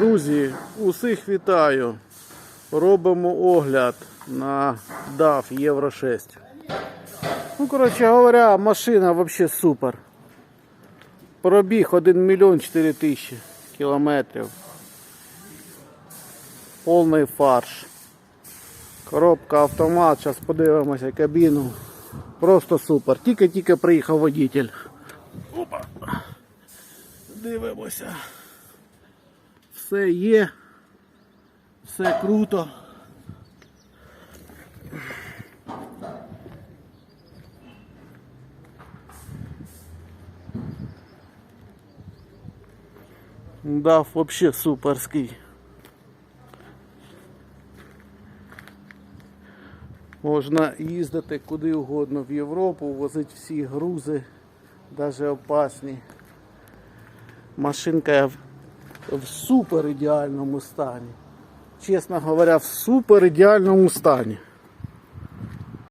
Друзі, усіх вітаю. Робимо огляд на DAF Євро 6. Ну, коротше говоря, машина вообще супер. Пробіг 1 мільйон 4 тисячі кілометрів. Повний фарш. Коробка автомат, зараз подивимося кабіну. Просто супер. Тільки-тільки приїхав водитель. Опа. Дивимося. Все є. Все круто. Да, вообще суперський. Можна їздити куди угодно в Європу, возити всі грузи, навіть опасні. Машинка в супер ідеальному стані. Чесно говоря, в супер ідеальному стані.